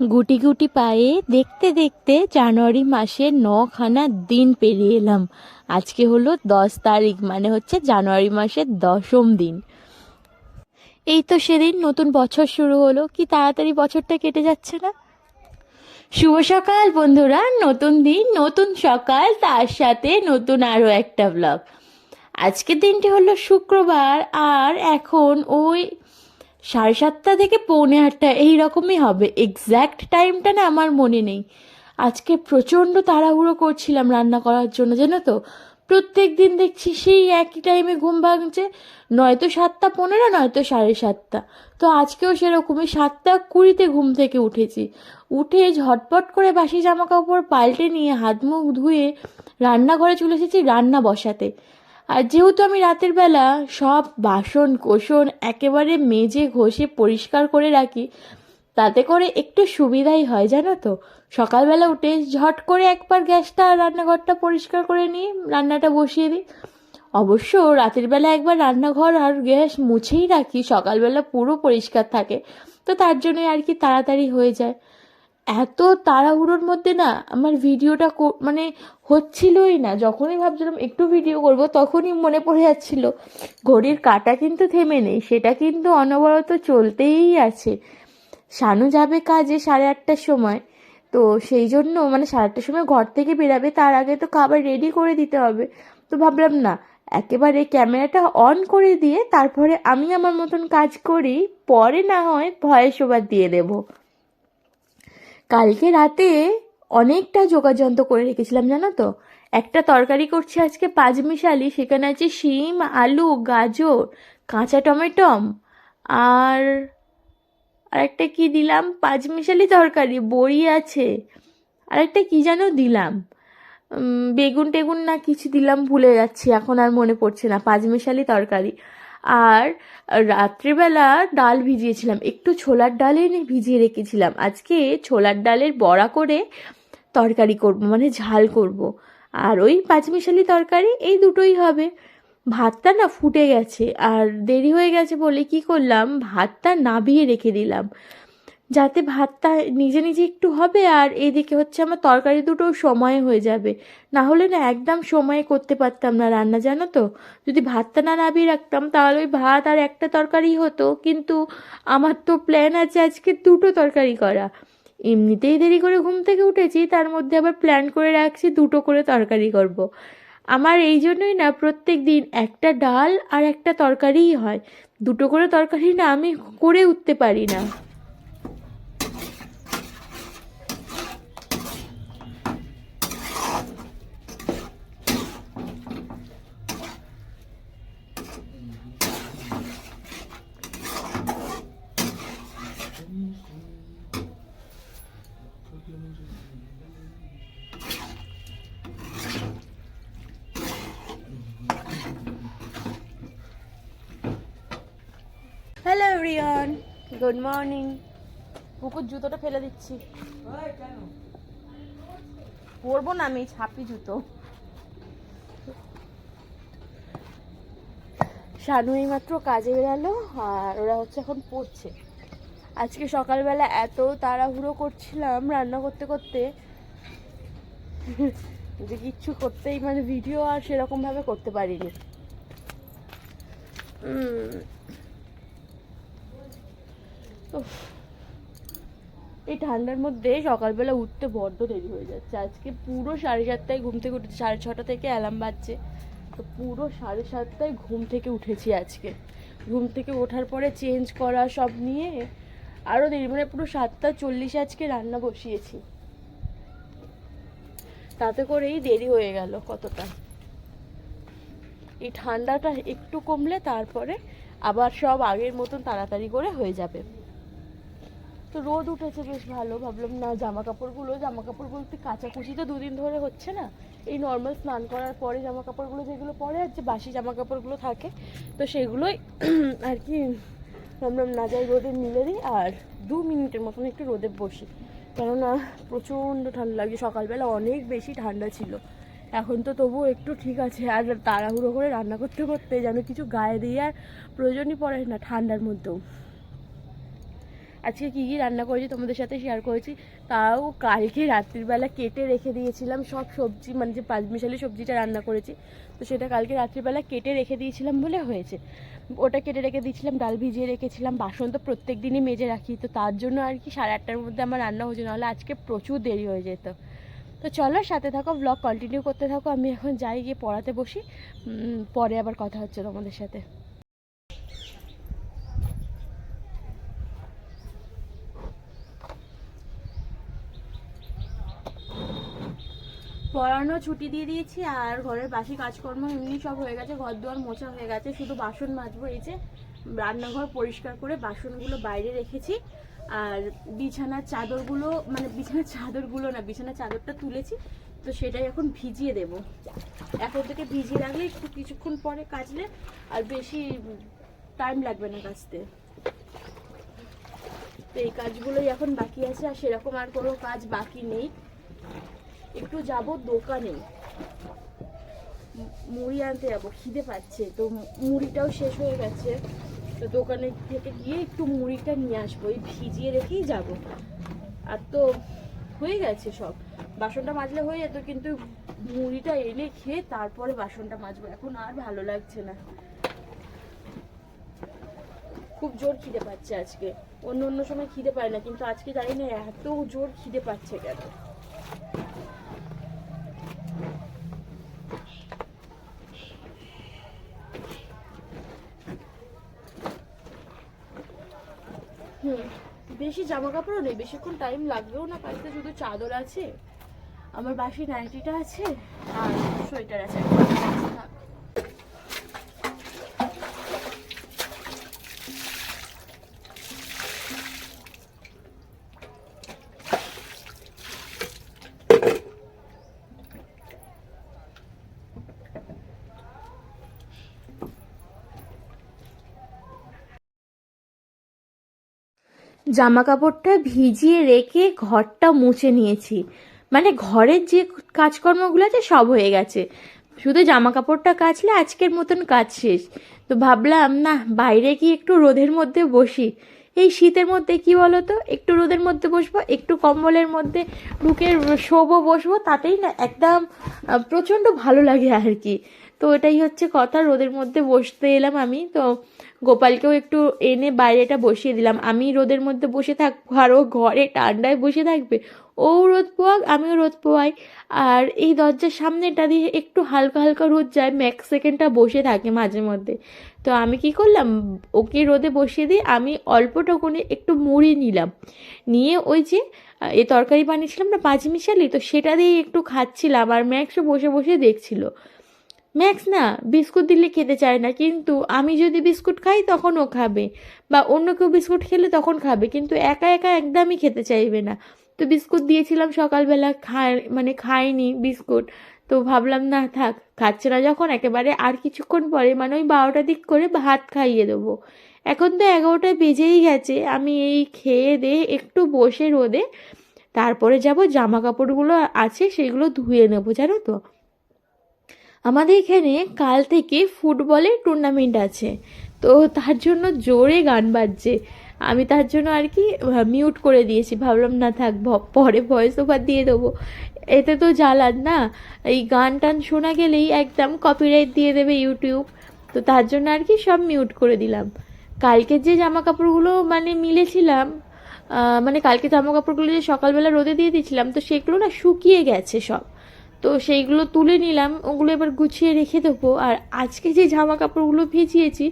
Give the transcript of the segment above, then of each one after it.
গুটি গুটি পায়ে দেখতে দেখতে জানুয়ারি মাসের নখানা দিন পেরিয়ে এলাম। আজকে হলো দশ তারিখ মানে হচ্ছে জানুয়ারি মাসের দশম দিন। এই তো সেদিন নতুন বছর শুরু হলো। কি তাড়াতাড়ি বছরটা কেটে যাচ্ছে না? শুভ সকাল বন্ধুরা, নতুন দিন, নতুন সকাল, তার সাথে নতুন আরও একটা ব্লগ আজকের দিনটি হলো শুক্রবার, আর এখন ওই সাড়ে সাতটা থেকে পৌনে আটটা, এই রকমই হবে। এক্স্যাক্ট টাইমটা না আমার মনে নেই। আজকে প্রচণ্ড তাড়াহুড়ো করছিলাম রান্না করার জন্য, জানো তো? প্রত্যেক দিন দেখছি সেই একই টাইমে ঘুম ভাঙছে। নয়তো সাতটা পনেরো, নয়তো সাড়ে সাতটা। তো আজকেও সেরকমই সাতটা কুড়িতে ঘুম থেকে উঠেছি। উঠে ঝটপট করে বাসি জামা কাপড় পাল্টে নিয়ে হাত মুখ ধুয়ে রান্নাঘরে চলে এসেছি রান্না বসাতে। আর যেহেতু আমি রাতের বেলা সব বাসন কোসন একেবারে মেজে ঘষে পরিষ্কার করে রাখি, তাতে করে একটু সুবিধাই হয়, জানো তো? সকালবেলা উঠে ঝট করে একবার গ্যাসটা রান্নাঘরটা পরিষ্কার করে নিয়ে রান্নাটা বসিয়ে দিই। অবশ্য রাতের বেলা একবার রান্নাঘর আর গ্যাস মুছেই রাখি, সকালবেলা পুরো পরিষ্কার থাকে, তো তার জন্যই আর কি তাড়াতাড়ি হয়ে যায়। এত তাড়াহুড়োর মধ্যে না আমার ভিডিওটা মানে হচ্ছিলই না। যখনই ভাবছিলাম একটু ভিডিও করব, তখনই মনে পড়ে যাচ্ছিল, ঘড়ির কাটা কিন্তু থেমে নেই, সেটা কিন্তু অনবরত চলতেই আছে। শানু যাবে কাজে সাড়ে আটটার সময়, তো সেই জন্য মানে সাড়ে আটটার সময় ঘর থেকে বেরাবে, তার আগে তো খাবার রেডি করে দিতে হবে। তো ভাবলাম না, একেবারে ক্যামেরাটা অন করে দিয়ে তারপরে আমি আমার মতন কাজ করি, পরে না হয় ভয়েস ওভার দিয়ে দেবো। কালকে রাতে অনেকটা যোগাযন্ত্র করে রেখেছিলাম, জানো তো? একটা তরকারি করছি আজকে পাঁচমিশালি, সেখানে আছে শিম, আলু, গাজর, কাঁচা টমেটম আর আরেকটা কি দিলাম? পাঁচমিশালি তরকারি, বড়ি আছে। আরেকটা কি যেন দিলাম? বেগুন টেগুন না কিছু দিলাম, ভুলে যাচ্ছি, এখন আর মনে পড়ছে না। পাঁচমিশালি তরকারি। আর রাত্রিবেলা ডাল ভিজিয়েছিলাম। একটু ছোলার ডালে ভিজিয়ে রেখেছিলাম। আজকে ছোলার ডালের বড়া করে তরকারি করব মানে ঝাল করব। আর ওই পাঁচমিশালি তরকারি এই দুটোই হবে। ভাতটা না ফুটে গেছে, আর দেরি হয়ে গেছে বলে কি করলাম, ভাতটা নাবিয়ে রেখে দিলাম। যাতে ভাতটা নিজে নিজে একটু হবে আর এদিকে হচ্ছে আমার তরকারি দুটো সময়ে হয়ে যাবে। না হলে না একদম সময়ে করতে পারতাম না রান্না, জানো তো? যদি ভাতটা না নামিয়ে রাখতাম তাহলে ওই ভাত আর একটা তরকারি হতো, কিন্তু আমার তো প্ল্যান আছে আজকে দুটো তরকারি করা। এমনিতেই দেরি করে ঘুম থেকে উঠেছি, তার মধ্যে আবার প্ল্যান করে রাখছি দুটো করে তরকারি করব। আমার এই জন্যই না প্রত্যেক দিন একটা ডাল আর একটা তরকারিই হয়। দুটো করে তরকারি না আমি করে উঠতে পারি না। হ্যালো এভরিওয়ান গুড মর্নিং কুকুর জুতোটা ফেলে দিচ্ছি। পরবো না আমি ছাপি জুতো। শানু মাত্র কাজে বেরালো আর ওরা হচ্ছে এখন পড়ছে। আজকে সকালবেলা এত তাড়াহুড়ো করছিলাম রান্না করতে করতে যে কিচ্ছু করতেই মানে ভিডিও আর সেরকমভাবে করতে পারিনি। এই ঠান্ডার মধ্যে সকালবেলা উঠতে বড্ড দেরি হয়ে যাচ্ছে। আজকে পুরো সাড়ে সাতটায় ঘুম থেকে উঠেছি, সাড়ে ছটা থেকে অ্যালার্ম বাজছে। তো পুরো সাড়ে সাতটায় ঘুম থেকে উঠেছি আজকে। ঘুম থেকে ওঠার পরে চেঞ্জ করা সব নিয়ে আরও দেরি মানে পুরো সাতটা চল্লিশে আজকে রান্না বসিয়েছি। তাতে করেই দেরি হয়ে গেল কতটা। এই ঠান্ডাটা একটু কমলে তারপরে আবার সব আগের মতন তাড়াতাড়ি করে হয়ে যাবে। তো রোদ উঠেছে বেশ ভালো, ভাবলাম না জামা কাপড়গুলো জামা কাপড়গুলো একটু কাচাকুচি তো দুদিন ধরে হচ্ছে না। এই নর্মাল স্নান করার পরে জামা কাপড়গুলো যেগুলো পরে আর যে বাসি জামা কাপড়গুলো থাকে, তো সেগুলোই আর কি ভাবলাম না যাই রোদে মিলে দিই আর দু মিনিটের মতন একটু রোদে বসি। কেননা প্রচণ্ড ঠান্ডা লাগছে, সকালবেলা অনেক বেশি ঠান্ডা ছিল। এখন তো তবুও একটু ঠিক আছে, আর তাড়াহুড়ো করে রান্না করতে করতে যেন কিছু গায়ে দিয়ে আর প্রয়োজনই পড়ে না ঠান্ডার মধ্যেও। আজকে কী কী রান্না করেছি তোমাদের সাথে শেয়ার করেছি, তাও কালকে রাত্রিবেলা কেটে রেখে দিয়েছিলাম সব সবজি মানে যে পাঁচমিশালি সবজিটা রান্না করেছি, তো সেটা কালকে রাত্রিবেলা কেটে রেখে দিয়েছিলাম বলে হয়েছে। ওটা কেটে রেখে দিয়েছিলাম, ডাল ভিজিয়ে রেখেছিলাম, বাসন তো প্রত্যেক দিনই মেজে রাখি, তো তার জন্য আর কি সাড়ে আটটার মধ্যে আমার রান্না হয়েছে, নাহলে আজকে প্রচুর দেরি হয়ে যেত। তো চলো সাথে থাকো ব্লগ কন্টিনিউ করতে থাকো, আমি এখন যাই গিয়ে পড়াতে বসি পরে আবার কথা হচ্ছে তোমাদের সাথে। পড়ানো ছুটি দিয়ে দিয়েছি, আর ঘরের বাসি কাজকর্ম এমনি সব হয়ে গেছে ঘর দুয়ার মোছা হয়ে গেছে, শুধু বাসন মাজবো, এই যে রান্নাঘর পরিষ্কার করে বাসনগুলো বাইরে রেখেছি, আর বিছানার চাদরগুলো মানে বিছানার চাদরগুলো না, বিছানার চাদরটা তুলেছি, তো সেটাই এখন ভিজিয়ে দেব। এখন থেকে ভিজিয়ে রাখলে একটু কিছুক্ষণ পরে কাচলে আর বেশি টাইম লাগবে না কাচতে। তো এই কাজগুলোই এখন বাকি আছে, আর সেরকম আর কোনো কাজ বাকি নেই। একটু যাব দোকানে। মুড়ি আনতে যাব, খিদে পাচ্ছে। তো মুড়িটাও শেষ হয়ে গেছে। তো দোকানে থেকে গিয়ে একটু মুড়িটা নিয়ে আসব, এই ভিজিয়ে রেখেই যাব। আর তো হয়ে গেছে সব। বাসনটা মাজলে হয়ে যেত, কিন্তু মুড়িটা এনে খেয়ে তারপরে বাসনটা মাজবো। এখন আর ভালো লাগছে না। খুব জোর খিদে পাচ্ছে আজকে। অন্য অন্য সময় খিদে পায় না, কিন্তু আজকে জানি না এত জোর খিদে পাচ্ছে কেন। বেশি জামা কাপড়ও নেই, বেশিক্ষণ টাইম লাগবেও না কাজতে শুধু চাদর আছে, আমার বাসি নাইটিটা আছে আর সোয়েটার আছে। জামা কাপড়টা ভিজিয়ে রেখে ঘরটা মুছে নিয়েছি। মানে ঘরের যে কাজকর্মগুলো আছে সব হয়ে গেছে। শুধু জামা কাপড়টা কাচলে আজকের মতন কাজ শেষ। তো ভাবলাম, না, বাইরে কি একটু রোদের মধ্যে বসি। এই শীতের মধ্যে কি বলো তো একটু রোদের মধ্যে বসবো, একটু কম্বলের মধ্যে ঢুকে শোবো, বসবো, তাতেই না একদম প্রচণ্ড ভালো লাগে আর কি। তো এটাই হচ্ছে কথা, রোদের মধ্যে বসতে এলাম আমি। তো গোপালকেও একটু এনে বাইরেটা বসিয়ে দিলাম। আমি রোদের মধ্যে বসে থাকব আর ও ঘরে ঠান্ডায় বসে থাকবে। ও রোদ পোয়াক, আমিও রোদ পোয়াই। আর এই দরজার সামনেটা দিয়ে একটু হালকা হালকা রোদ যায় ম্যাক্স সেকেন্ডটা বসে থাকে মাঝে মধ্যে। তো আমি কি করলাম? ওকে রোদে বসিয়ে দিয়ে আমি অল্প অল্পটুকুনি একটু মুড়ি নিলাম। নিয়ে ওই যে, এ তরকারি বানিয়েছিলাম না, পাঁচ মিশালি, তো সেটা দিয়ে একটু খাচ্ছিলাম। আর ম্যাক্সও বসে বসে দেখছিল। ম্যাক্স, না, বিস্কুট দিলে খেতে চায় না। কিন্তু আমি যদি বিস্কুট খাই, তখন ও খাবে। বা অন্য কেউ বিস্কুট খেলে, তখন খাবে। কিন্তু একা একা একদমই খেতে চাইবে না। তো বিস্কুট দিয়েছিলাম সকালবেলা, খায় মানে খায়নি বিস্কুট। তো ভাবলাম, না, থাক, খাচ্ছে না। যখন একেবারে আর কিছুক্ষণ পরে মানে ওই বারোটা দিক করে ভাত খাইয়ে দেবো। এখন তো এগারোটা বেজেই গেছে। আমি এই খেয়ে দিয়ে একটু বসে রোদে, তারপরে যাব। জামা কাপড়গুলো আছে, সেগুলো ধুয়ে নেব, জানো তো? আমাদের এখানে কাল থেকে ফুটবলের টুর্নামেন্ট আছে। তো তার জন্য জোরে গান বাজছে। আমি তার জন্য আর কি মিউট করে দিয়েছি। ভাবলাম, না থাক পরে ভয়েস ওভার দিয়ে দেবো। এতে তো জ্বালান না। এই গান টান শোনা গেলেই একদম কপিরাইট দিয়ে দেবে ইউটিউব তো তার জন্য আর কি সব মিউট করে দিলাম। কালকে যে জামা কাপড়গুলো মানে মিলেছিলাম মানে কালকে জামা কাপড়গুলো যে সকালবেলা রোদে দিয়ে দিয়েছিলাম, তো সেগুলো না শুকিয়ে গেছে সব। তো সেইগুলো তুলে নিলাম, ওগুলো এবার গুছিয়ে রেখে দেবো। আর আজকে যে জামা কাপড়গুলো ভিজিয়েছি,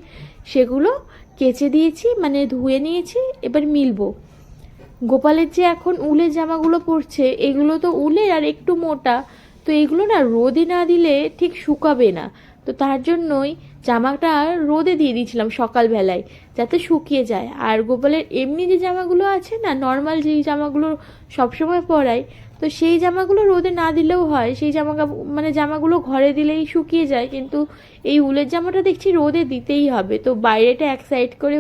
সেগুলো কেচে দিয়েছি মানে ধুয়ে নিয়েছি, এবার মিলবো। গোপালের যে এখন উলের জামাগুলো পরছে, এগুলো তো উলের আর একটু মোটা, তো এগুলো না রোদে না দিলে ঠিক শুকাবে না। তো তার জন্যই জামাটা রোদে দিয়ে দিয়েছিলাম সকালবেলায়, যাতে শুকিয়ে যায়। আর গোপালের এমনি যে জামাগুলো আছে না, নর্মাল যেই জামাগুলো সবসময় পরাই তো সেই জামাগুলো রোদে না দিলেও হয়। সেই জামা মানে জামাগুলো ঘরে দিলেই শুকিয়ে যায়, কিন্তু এই উলের জামাটা দেখছি রোদে দিতেই হবে। তো বাইরেটা এক সাইড করে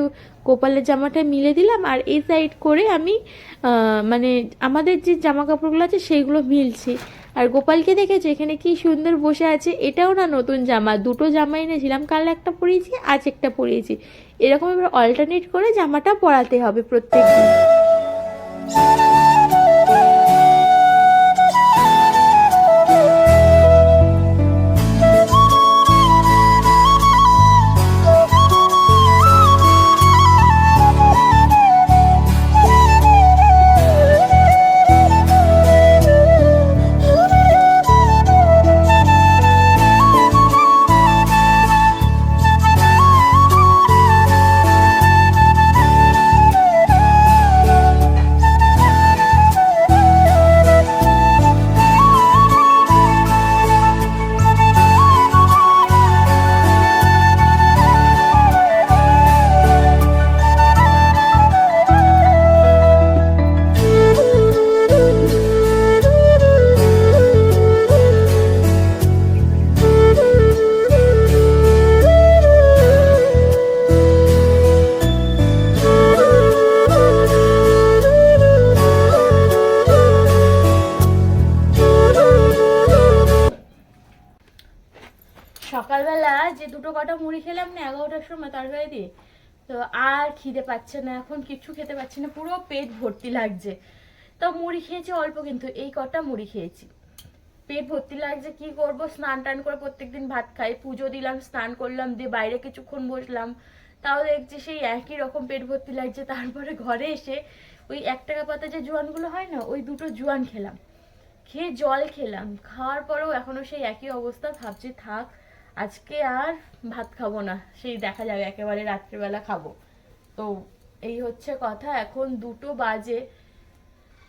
গোপালের জামাটা মিলে দিলাম আর এই সাইড করে আমি মানে আমাদের যে জামা কাপড়গুলো আছে সেইগুলো মিলছি। আর গোপালকে দেখেছ এখানে কি সুন্দর বসে আছে? এটাও না নতুন জামা। দুটো জামা এনেছিলাম, কাল একটা পরিয়েছি, আজ একটা পরিয়েছি। এরকম এবার অল্টারনেট করে জামাটা পরাতে হবে প্রত্যেক দিন আর খিদে পাচ্ছে না, এখন কিছু খেতে পাচ্ছি না, পুরো পেট ভর্তি লাগছে। তো মুড়ি খেয়েছি অল্প, কিন্তু এই কটা মুড়ি খেয়েছি। পেট ভর্তি লাগছে, কি করব? স্নান টান করে প্রত্যেকদিন ভাত খাই, পুজো দিলাম, স্নান করলাম, দিয়ে বাইরে কিছুক্ষণ বসলাম। তাও দেখছি সেই একই রকম পেট ভর্তি লাগছে, তারপরে ঘরে এসে ওই এক টাকা পাতা যে জোয়ানগুলো হয় না, ওই দুটো জোয়ান খেলাম। খেয়ে জল খেলাম, খাওয়ার পরেও এখনও সেই একই অবস্থা, ভাবছি থাক, আজকে আর ভাত খাব না, সেই দেখা যাবে একেবারে রাত্রিবেলা খাব। তো এই হচ্ছে কথা। এখন দুটো বাজে।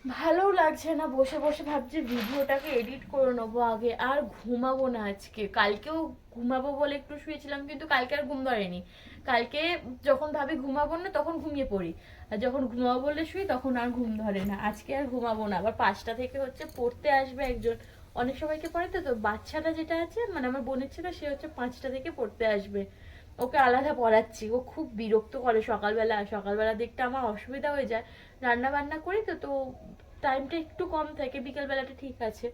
ভালো লাগছে না। বসে বসে ভাবছি ভিডিওটাকে এডিট করে নেব আগে। আর ঘুমাবো না আজকে। কালকেও ঘুমাবো বলে একটু শুয়েছিলাম, কিন্তু কালকে আর ঘুম ধরেনি। কালকে যখন ভাবি ঘুমাবো না, তখন ঘুমিয়ে পড়ি। আর যখন ঘুমাবো বলে শুই, তখন আর ঘুম ধরে না। আজকে আর ঘুমাবো না। আবার পাঁচটা থেকে হচ্ছে পড়তে আসবে একজন। অনেক সবাইকে পড়াতে, তো বাচ্চাটা যেটা আছে মানে আমার বোনের ছেলে, সে হচ্ছে পাঁচটা থেকে পড়তে আসবে। ওকে আলাদা পড়াচ্ছি, ও খুব বিরক্ত করে সকালবেলা সকালবেলা দেখতে আমার অসুবিধা হয়ে যায়। রান্না বান্না করি তো তো টাইমটা একটু কম থাকে, বিকেলবেলাটা ঠিক আছে।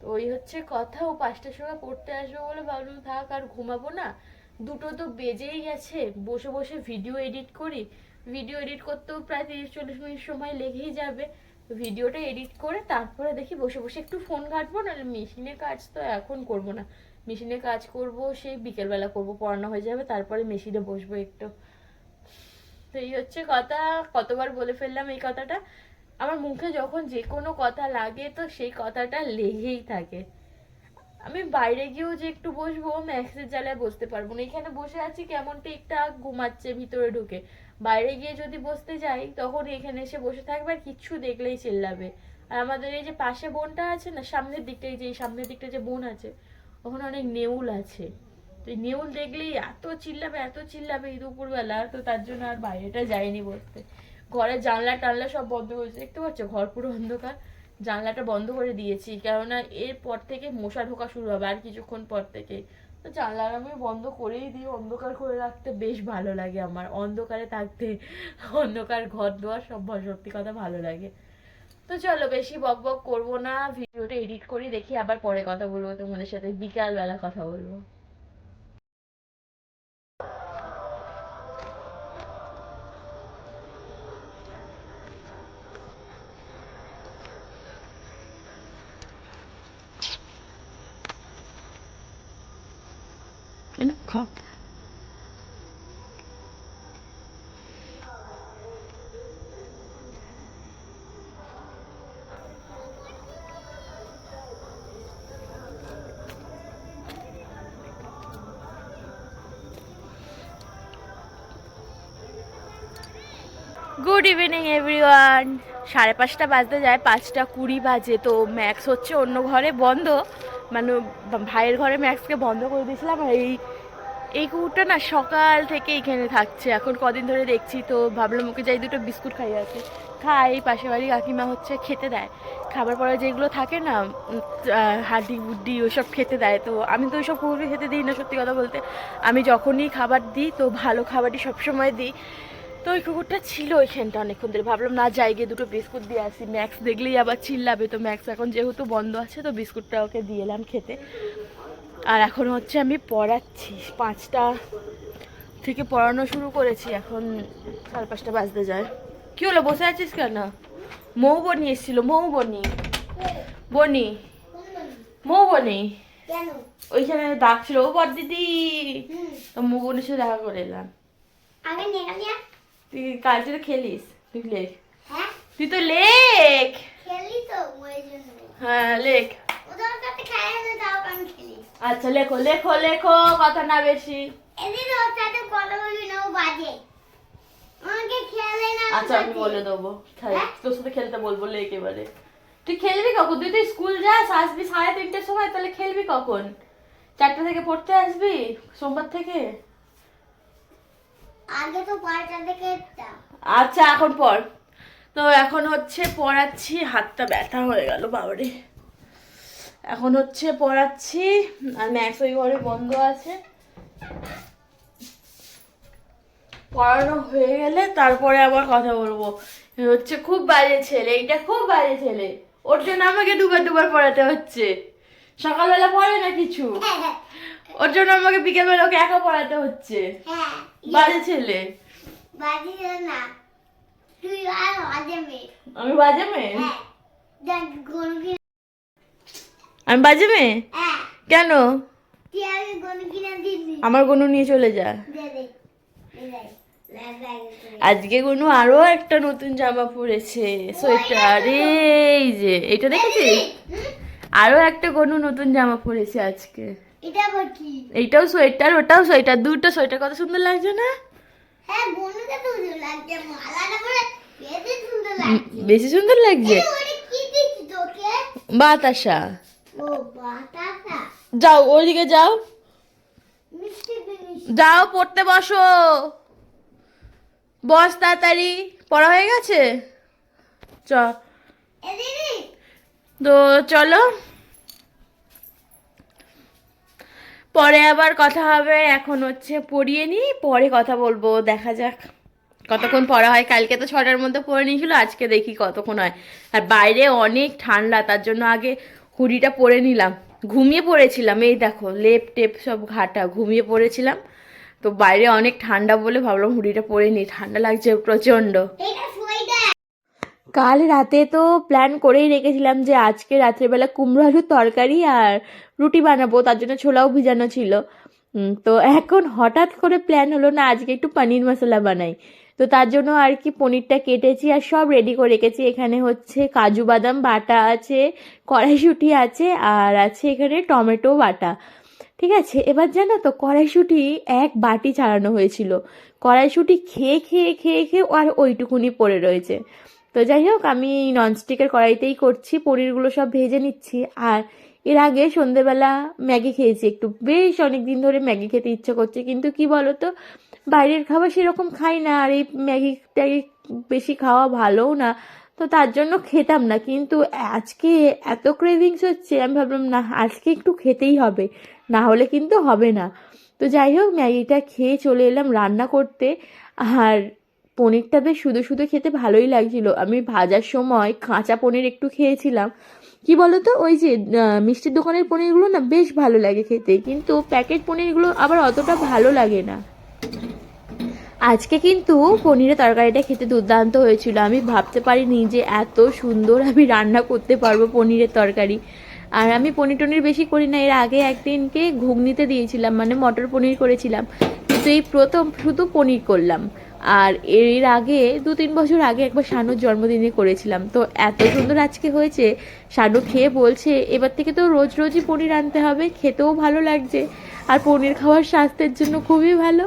তো ওই হচ্ছে কথা, ও পাঁচটার সময় পড়তে আসব বলে ভাবলাম থাক আর ঘুমাবো না। দুটো তো বেজেই গেছে, বসে বসে ভিডিও এডিট করি। ভিডিও এডিট করতেও প্রায় তিরিশ চল্লিশ মিনিট সময় লেগেই যাবে। ভিডিওটা এডিট করে তারপরে দেখি বসে বসে একটু ফোন ঘাটবো, নাহলে মেশিনে কাজ তো এখন করব না। মেশিনে কাজ করব, সেই বিকেলবেলা করব, পড়ানো হয়ে যাবে, তারপরে মেশিনে বসবো একটু। তো এই হচ্ছে কথা, কতবার বলে ফেললাম এই কথাটা। আমার মুখে যখন যে কোনো কথা লাগে, তো সেই কথাটা লেগেই থাকে। আমি বাইরে গিয়েও যে একটু বসবো ম্যাক্সের জ্বালায় বসতে পারব না। এখানে বসে আছি কেমন টিকটাক ঘুমাচ্ছে, ভিতরে ঢুকে। বাইরে গিয়ে যদি বসতে যাই, তখন এখানে এসে বসে থাকবে আর কিচ্ছু দেখলেই চিল্লাবে। আর আমাদের এই যে পাশে বোনটা আছে না, সামনের দিকটা এই যে সামনের দিকটা যে বোন আছে ওখানে অনেক নেউল আছে। তো নেউল দেখলেই এত চিল্লাবে এত চিল্লাবে এই দুপুরবেলা। তো তার জন্য আর বাইরেটা যায়নি বলতে। ঘরের জানলা টানলা সব বন্ধ করেছে দেখতে পাচ্ছ? ঘর পুরো অন্ধকার। জানলাটা বন্ধ করে দিয়েছি। কেননা এরপর থেকে মশা ঢোকা শুরু হবে আর কিছুক্ষণ পর থেকে। তো জানলার আমি বন্ধ করেই দিই। অন্ধকার করে রাখতে বেশ ভালো লাগে আমার। অন্ধকারে থাকতে অন্ধকার ঘর দোয়ার সব সত্যি কথা ভালো লাগে। তো চলো বেশি বক বক করব না, ভিডিওটা এডিট করি, দেখি আবার পরে কথা বলব, তোমাদের সাথে বিকাল বেলা কথা বলব। ইভিনিং এভরিওয়ান সাড়ে পাঁচটা বাজতে যায়, পাঁচটা কুড়ি বাজে। তো ম্যাক্স হচ্ছে অন্য ঘরে বন্ধ। মানে ভাইয়ের ঘরে ম্যাক্সকে বন্ধ করে দিয়েছিলাম আর এই এই কুকুরটা না সকাল থেকে এখানে থাকছে। এখন কদিন ধরে দেখছি, তো ভাবলাম ওকে যাই দুটো বিস্কুট খাই আছে খাই পাশে বাড়ি কাকিমা হচ্ছে খেতে দেয়। খাবার পরে যেগুলো থাকে না হাড্ডি বুড্ডি ওইসব খেতে দেয়। তো আমি তো ওইসব কুকুরকে খেতে দিই না সত্যি কথা বলতে। আমি যখনই খাবার দিই, তো ভালো খাবারই সবসময় দিই। তো ওই কুকুরটা ছিল ওইখানটা অনেকক্ষণ ধরে। ভাবলাম না যাই গিয়ে দুটো বিস্কুট দিয়ে আসি। ম্যাক্স দেখলেই আবার চিল্লাবে তো ম্যাক্স। এখন যেহেতু বন্ধ আছে তো বিস্কুটটা ওকে দিয়ে এলাম খেতে। আর এখন হচ্ছে আমি পড়াচ্ছি। পাঁচটা থেকে পড়ানো শুরু করেছি। এখন সাড়ে পাঁচটা বাজতে যায়। কি হলো বসে আছিস কেন? মৌ বনি এসেছিল মৌ বনি বনি মৌ বনি ওইখানে ডাকছিল ও বর দিদি তো মৌ বনির সাথে দেখা করে এলাম। তুই কাল থেকে খেলিস? তুই লেখ? হ্যাঁ? তুই তো লেখ! খেলি তো ওই জন্য। হ্যাঁ লেখ। ওদের সাথে খেলে না তাও আমি খেলি। আচ্ছা লেখো লেখো লেখো কথা না বেশি। এদিন ওর সাথে কথা বলবি না ও বাজে। আমাকে খেলে না আচ্ছা আমি বলে দেবো। হ্যাঁ? তোর সাথে খেলতে বলব লে একেবারে তুই খেলবি কখন? তুই তো স্কুল যাস আসবি সাড়ে তিনটের সময় তাহলে খেলবি কখন? চারটে থেকে পড়তে আসবি সোমবার থেকে? আগে তো থেকে একটা আচ্ছা এখন পর তো এখন হচ্ছে পড়াচ্ছি হাতটা ব্যথা হয়ে গেল বাবারে। এখন হচ্ছে পড়াচ্ছি আর ম্যাক্স ওই ঘরে বন্ধ আছে। পড়ানো হয়ে গেলে তারপরে আবার কথা বলব। হচ্ছে খুব বাজে ছেলে এইটা খুব বাজে ছেলে। ওর জন্য আমাকে দুবার দুবার পড়াতে হচ্ছে। সকালবেলা পড়ে না কিছু? ওর জন্য আমাকে বিকেলবেলা ওকে একা পড়াতে হচ্ছে। হ্যাঁ বাজে ছেলে। বাজি না তুই আর বাজে মেয়ে। আমি বাজে মেয়ে? হ্যাঁ আমি বাজে মেয়ে? হ্যাঁ। কেন? আমার গনু নিয়ে চলে যা। আজকে গনু আরও একটা নতুন জামা পরেছে সোয়েটার। এই যে এটা দেখেছিস? আরও একটা গনু নতুন জামা পরেছে আজকে। এটা আবার কি? এইটাও সোয়েটার ওটাও সোয়েটার দুটো সোয়েটার কত সুন্দর লাগছে না? হ্যাঁ গনুকে তো সুন্দর লাগছে মালাটা পরে বেশি সুন্দর লাগছে। বেশি সুন্দর লাগছে? কি দিচ্ছি তোকে? বাতাসা। ও বাতাসা। যাও ওইদিকে যাও। যাও পড়তে বসো। বস তাড়াতাড়ি। পড়া হয়ে গেছে? চ। তো চলো। পরে আবার কথা হবে, এখন হচ্ছে পড়িয়ে নি পরে কথা বলব, দেখা যাক। কতক্ষণ পড়া হয়? কালকে তো ছটার মধ্যে পড়ে নিয়েছিল, আজকে দেখি কতক্ষণ হয়। আর বাইরে অনেক ঠান্ডা, তার জন্য আগে হুডিটা পরে নিলাম। ঘুমিয়ে পড়েছিলাম, এই দেখো, লেপ টেপ সব ঘাটা, ঘুমিয়ে পড়েছিলাম। তো বাইরে অনেক ঠান্ডা বলে ভাবলাম হুডিটা পরে নি ঠান্ডা লাগছে প্রচণ্ড। কাল রাতে তো প্ল্যান করেই রেখেছিলাম যে আজকে রাত্রেবেলা কুমড়ো আলুর তরকারি আর রুটি বানাবো, তার জন্য ছোলাও ভিজানো ছিল। তো এখন হঠাৎ করে প্ল্যান হলো না, আজকে একটু পনির মশলা বানাই। তো তার জন্য আর কি পনিরটা কেটেছি আর সব রেডি করে রেখেছি। এখানে হচ্ছে কাজু বাদাম বাটা আছে, কড়াইশুঁটি আছে, আর আছে এখানে টমেটো বাটা। ঠিক আছে, এবার জানো তো কড়াইশুঁটি এক বাটি ছাড়ানো হয়েছিল। কড়াইশুঁটি খেয়ে খেয়ে খেয়ে খেয়ে আর ওইটুকুনি পড়ে রয়েছে। তো যাই হোক, আমি ননস্টিকের কড়াইতেই করছি, পনিরগুলো সব ভেজে নিচ্ছি। আর এর আগে সন্ধেবেলা ম্যাগি খেয়েছি একটু। বেশ অনেক দিন ধরে ম্যাগি খেতে ইচ্ছে করছে, কিন্তু কি বলো তো বাইরের খাবার সেরকম খাই না, আর এই ম্যাগি ট্যাগি বেশি খাওয়া ভালোও না, তো তার জন্য খেতাম না। কিন্তু আজকে এত ক্রেভিংস হচ্ছে, আমি ভাবলাম, না, আজকে একটু খেতেই হবে, না হলে কিন্তু হবে না। তো যাই হোক, ম্যাগিটা খেয়ে চলে এলাম রান্না করতে, আর পনিরটা বেশ শুধু শুধু খেতে ভালোই লাগছিল। আমি ভাজার সময় কাঁচা পনির একটু খেয়েছিলাম। কি বলতো? ওই যে মিষ্টির দোকানের পনিরগুলো না বেশ ভালো লাগে খেতে, কিন্তু প্যাকেট পনিরগুলো আবার অতটা ভালো লাগে না। আজকে কিন্তু পনিরের তরকারিটা খেতে দুর্দান্ত হয়েছিল। আমি ভাবতে পারিনি যে এত সুন্দর আমি রান্না করতে পারব পনিরের তরকারি। আর আমি পনির টনির বেশি করি না, এর আগে একদিনকে ঘুগনিতে দিয়েছিলাম মানে মটর পনির করেছিলাম। কিন্তু এই প্রথম শুধু পনির করলাম। আর এর আগে, দু তিন বছর আগে একবার শানুর জন্মদিনে করেছিলাম। তো এত সুন্দর আজকে হয়েছে, শানু খেয়ে বলছে, এবার থেকে তো রোজ রোজই পনির আনতে হবে, খেতেও ভালো লাগছে। আর পনির খাওয়ার স্বাস্থ্যের জন্য খুবই ভালো।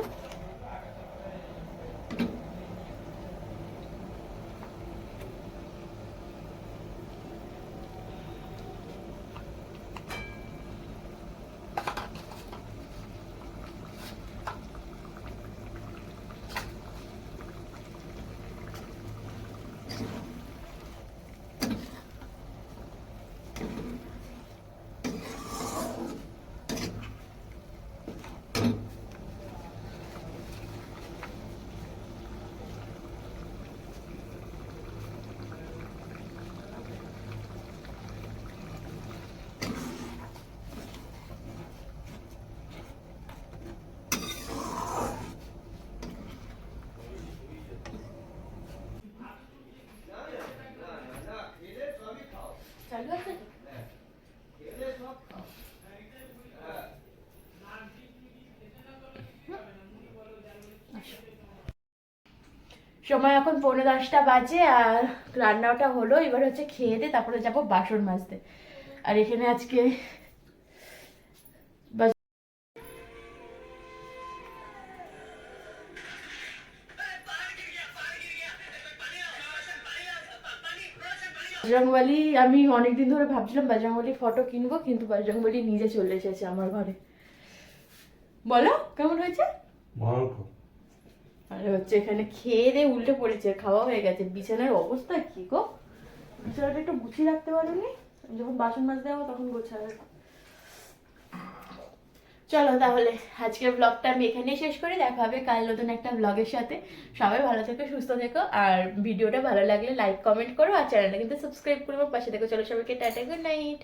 সময় এখন পনেরো দশটা বাজে আর রান্নাটা হলো, এবার হচ্ছে খেয়ে দিয়ে তারপরে যাব বাসন মাজতে। আর এখানে আজকে বাস- আমি অনেকদিন ধরে ভাবছিলাম বজরংবলী ফটো কিনবো, কিন্তু বজরংবলী নিজে চলে এসেছে আমার ঘরে। বলো, কেমন হয়েছে? ভালো আর হচ্ছে এখানে খেয়ে দিয়ে উল্টে পড়েছে, খাওয়া হয়ে গেছে। বিছানার অবস্থা কি গো? বিছানাটা একটু গুছিয়ে রাখতে পারোনি? যখন বাসন মাজতে যাব তখন গোছাবে। চলো তাহলে, আজকের ব্লগটা আমি এখানেই শেষ করে। দেখা হবে কাল নতুন একটা ব্লগের সাথে। সবাই ভালো থেকো, সুস্থ থেকো। আর ভিডিওটা ভালো লাগলে লাইক কমেন্ট করো। আর চ্যানেলটা কিন্তু সাবস্ক্রাইব করব পাশে থেকো। চলো সবাইকে টাটা গুড নাইট